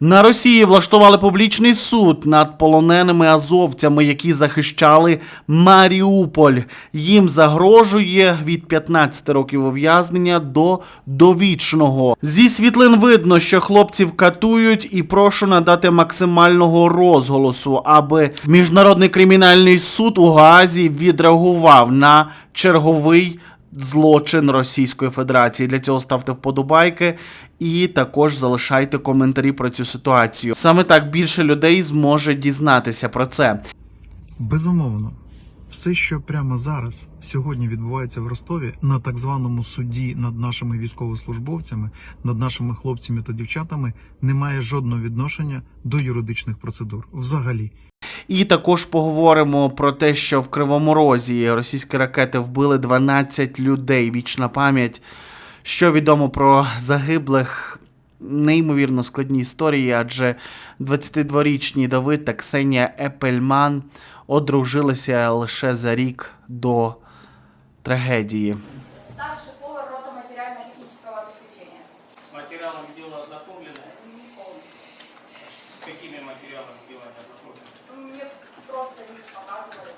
На Росії влаштували публічний суд над полоненими азовцями, які захищали Маріуполь. Їм загрожує від 15 років ув'язнення до довічного. Зі світлин видно, що хлопців катують, і прошу надати максимального розголосу, аби міжнародний кримінальний суд у Гаазі відреагував на черговий злочин Російської Федерації. Для цього ставте вподобайки і також залишайте коментарі про цю ситуацію. Саме так більше людей зможе дізнатися про це. Безумовно, все, що прямо зараз сьогодні відбувається в Ростові на так званому суді над нашими військовослужбовцями, над нашими хлопцями та дівчатами, не має жодного відношення до юридичних процедур. Взагалі, І також поговоримо про те, що в Кривому Розі російські ракети вбили 12 людей. Вічна пам'ять. Що відомо про загиблих? Неймовірно складні історії, адже 22-річні Давид та Ксенія Епельман одружилися лише за рік до трагедії. Старший повар рота. Материалами дела ознакомлены? Не полностью. С какими материалами дела не? Ну, Мне просто показывали.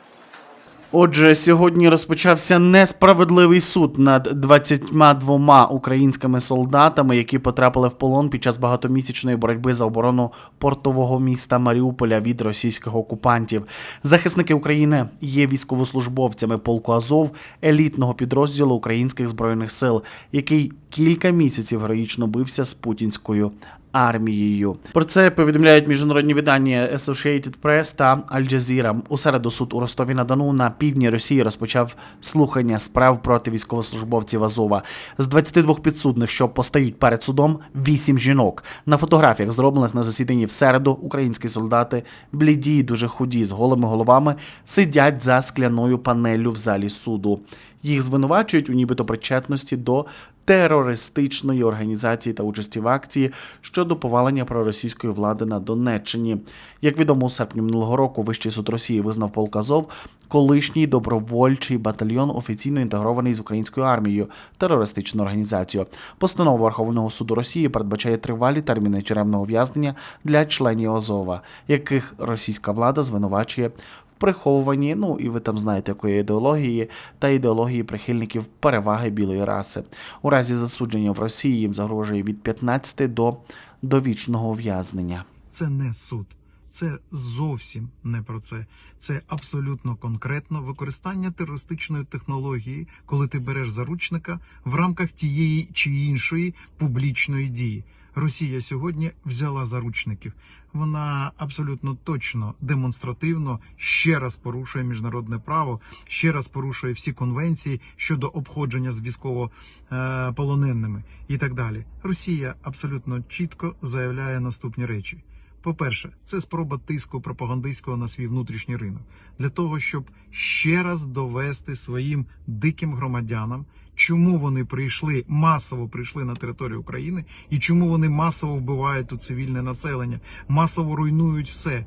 Отже, сьогодні розпочався несправедливий суд над 22 українськими солдатами, які потрапили в полон під час багатомісячної боротьби за оборону портового міста Маріуполя від російських окупантів. Захисники України є військовослужбовцями полку Азов, елітного підрозділу українських збройних сил, який кілька місяців героїчно бився з путінською армією. Про це повідомляють міжнародні видання Associated Press та Al Jazeera. У середу суд у Ростові на Дону на півдні Росії розпочав слухання справ проти військовослужбовців Азова. З 22 підсудних, що постають перед судом, 8 жінок. На фотографіях, зроблених на засіданні в середу, українські солдати бліді дуже худі з голими головами сидять за скляною панеллю в залі суду. Їх звинувачують у нібито причетності до терористичної організації та участі в акції щодо повалення проросійської влади на Донеччині. Як відомо, у серпні минулого року Вищий суд Росії визнав полк Азов колишній добровольчий батальйон, офіційно інтегрований з українською армією, терористичну організацію. Постанова Верховного суду Росії передбачає тривалі терміни тюремного ув'язнення для членів Азова, яких російська влада звинувачує в приховуванні, ну і ви там знаєте, якої ідеології та ідеології прихильників переваги білої раси. У разі засудження в Росії їм загрожує від 15 до довічного ув'язнення. це не суд. Це зовсім не про це. Це абсолютно конкретно використання терористичної технології, коли ти береш заручника в рамках тієї чи іншої публічної дії. Росія сьогодні взяла заручників. Вона абсолютно точно демонстративно ще раз порушує міжнародне право, ще раз порушує всі конвенції щодо обходження з військовополоненими і так далі. Росія абсолютно чітко заявляє наступні речі. По-перше, це спроба тиску пропагандистського на свій внутрішній ринок для того, щоб ще раз довести своїм диким громадянам, чому вони прийшли масово прийшли на територію України і чому вони масово вбивають тут цивільне населення, масово руйнують все.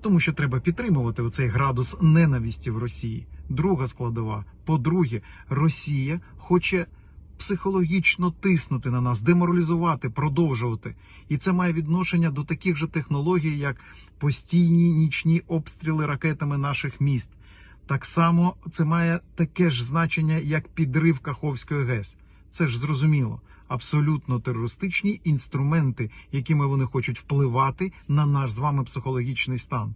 Тому що треба підтримувати оцей градус ненависті в Росії. Друга складова. По-друге, Росія хоче психологічно тиснути на нас, деморалізувати, продовжувати. І це має відношення до таких же технологій, як постійні нічні обстріли ракетами наших міст. Так само це має таке ж значення, як підрив Каховської ГЕС. Це ж зрозуміло. Абсолютно терористичні інструменти, якими вони хочуть впливати на наш з вами психологічний стан.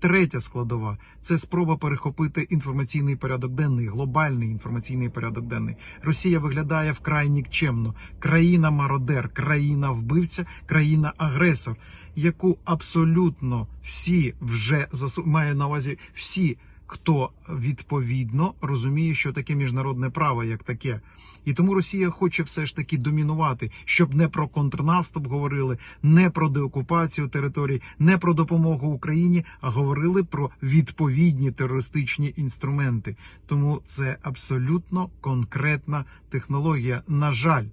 Третя складова це спроба перехопити інформаційний порядок денний, глобальний інформаційний порядок денний. Росія виглядає вкрай нікчемно. Країна мародер, країна вбивця, країна агресор, яку абсолютно всі вже засу... має на увазі всі. Хто відповідно розуміє, що таке міжнародне право, як таке, і тому Росія хоче все ж таки домінувати, щоб не про контрнаступ говорили, не про деокупацію територій, не про допомогу Україні, а говорили про відповідні терористичні інструменти. Тому це абсолютно конкретна технологія. На жаль,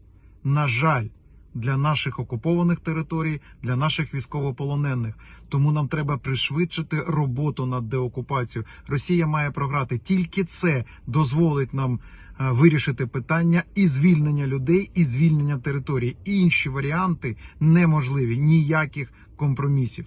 на жаль. Для наших окупованих територій, для наших військовополонених, тому нам треба пришвидшити роботу над деокупацією. Росія має програти тільки це дозволить нам вирішити питання і звільнення людей, і звільнення території. Інші варіанти неможливі ніяких компромісів.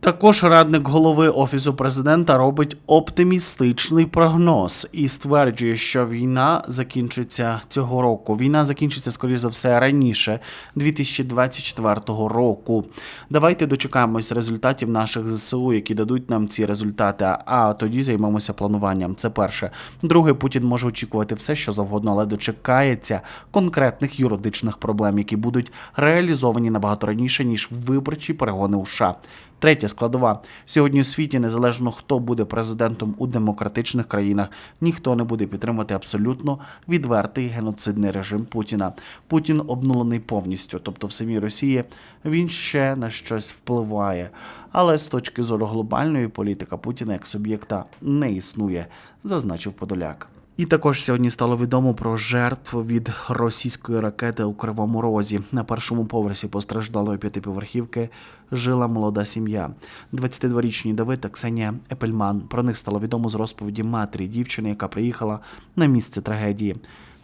Також радник голови офісу президента робить оптимістичний прогноз і стверджує, що війна закінчиться цього року. Війна закінчиться, скоріш за все, раніше 2024 року. Давайте дочекаємось результатів наших ЗСУ, які дадуть нам ці результати. А тоді займемося плануванням. Це перше. Друге, Путін може очікувати все, що завгодно, але дочекається конкретних юридичних проблем, які будуть реалізовані набагато раніше ніж виборчі перегони у США. Третя складова сьогодні у світі, незалежно хто буде президентом у демократичних країнах, ніхто не буде підтримувати абсолютно відвертий геноцидний режим Путіна. Путін обнулений повністю, тобто в самій Росії він ще на щось впливає. Але з точки зору глобальної політики Путіна як суб'єкта не існує, зазначив Подоляк. І також сьогодні стало відомо про жертву від російської ракети у Кривому Розі. На першому поверсі постраждалої п'ятиповерхівки жила молода сім'я. 22-річні Давид та Ксенія Епельман. Про них стало відомо з розповіді матері дівчини, яка приїхала на місце трагедії.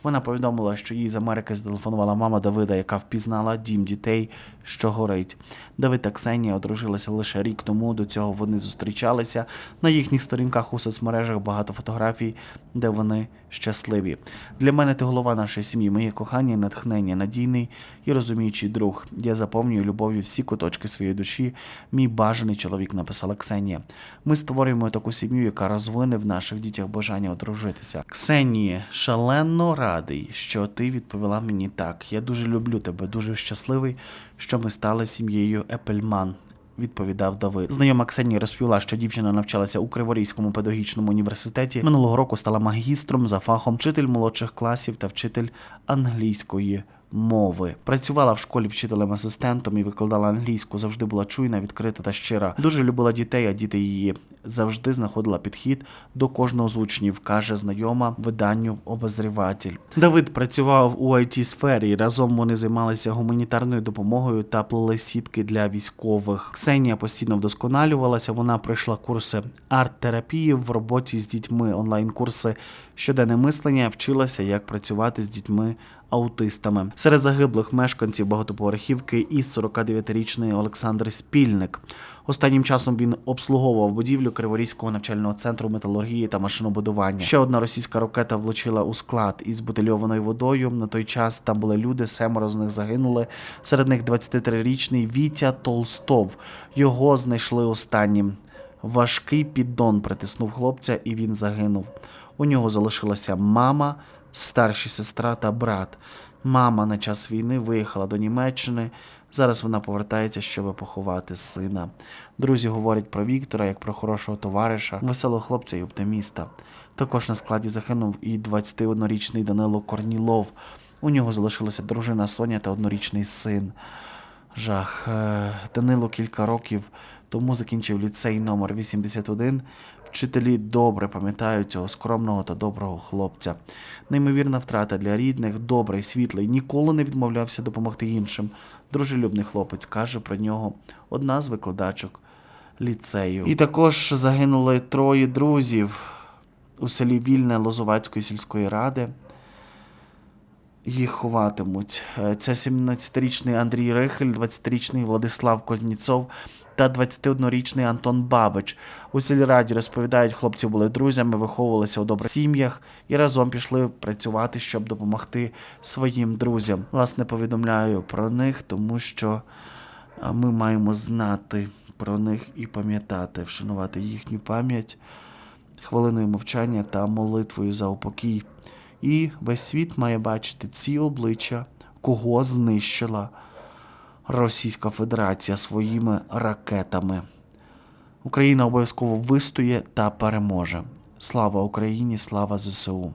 Вона повідомила, що їй з Америки зателефонувала мама Давида, яка впізнала дім дітей, що горить. Давид та Ксенія одружилися лише рік тому. До цього вони зустрічалися. На їхніх сторінках у соцмережах багато фотографій, де вони щасливі. Для мене ти голова нашої сім'ї, моє кохання, натхнення, надійний і розуміючий друг. Я заповнюю любов'ю всі куточки своєї душі. Мій бажаний чоловік написала Ксенія. Ми створюємо таку сім'ю, яка розвине в наших дітях бажання одружитися. Ксенії, шалено радий, що ти відповіла мені так. Я дуже люблю тебе, дуже щасливий, що ми стали сім'єю Епельман. Відповідав Давид. Знайома Ксенія розповіла, що дівчина навчалася у Криворізькому педагогічному університеті. Минулого року стала магістром за фахом вчитель молодших класів та вчитель англійської мови. Працювала в школі вчителем-асистентом і викладала англійську. Завжди була чуйна, відкрита та щира. Дуже любила дітей, а діти її завжди знаходила підхід до кожного з учнів, каже знайома виданню обозріватель. Давид працював у it сфері. Разом вони займалися гуманітарною допомогою та плели сітки для військових. Ксенія постійно вдосконалювалася. Вона пройшла курси арт-терапії в роботі з дітьми, онлайн-курси щоденне мислення, вчилася, як працювати з дітьми. Аутистами серед загиблих мешканців багатоповерхівки і 49-річний Олександр Спільник. Останнім часом він обслуговував будівлю Криворізького навчального центру металургії та машинобудування. Ще одна російська ракета влучила у склад із бутильованою водою. На той час там були люди, семеро з них загинули. Серед них 23-річний Вітя Толстов. Його знайшли останнім. Важкий піддон притиснув хлопця, і він загинув. У нього залишилася мама, старші сестра та брат. Мама на час війни виїхала до Німеччини. Зараз вона повертається, щоб поховати сина. Друзі говорять про Віктора як про хорошого товариша, веселого хлопця і оптиміста. Також на складі загинув і 21-річний Данило Корнілов. У нього залишилася дружина Соня та однорічний син. Жах. Е, Данило кілька років тому закінчив ліцей номер 81. Вчителі добре пам'ятають цього скромного та доброго хлопця. Неймовірна втрата для рідних, добрий, світлий, ніколи не відмовлявся допомогти іншим. Дружелюбний хлопець каже про нього одна з викладачок ліцею. І також загинули троє друзів у селі Вільне Лозувацької сільської ради. Їх ховатимуть. Е, Це 17-річний Андрій Рихель, 20-річний Владислав Козніцов та 21-річний Антон Бабич. У сільраді розповідають, хлопці були друзями, виховувалися у добрих сім'ях і разом пішли працювати, щоб допомогти своїм друзям. Власне, повідомляю про них, тому що ми маємо знати про них і пам'ятати, вшанувати їхню пам'ять хвилиною мовчання та молитвою за упокій. І весь світ має бачити ці обличчя, кого знищила Російська Федерація своїми ракетами. Україна обов'язково вистоє та переможе. Слава Україні, слава ЗСУ!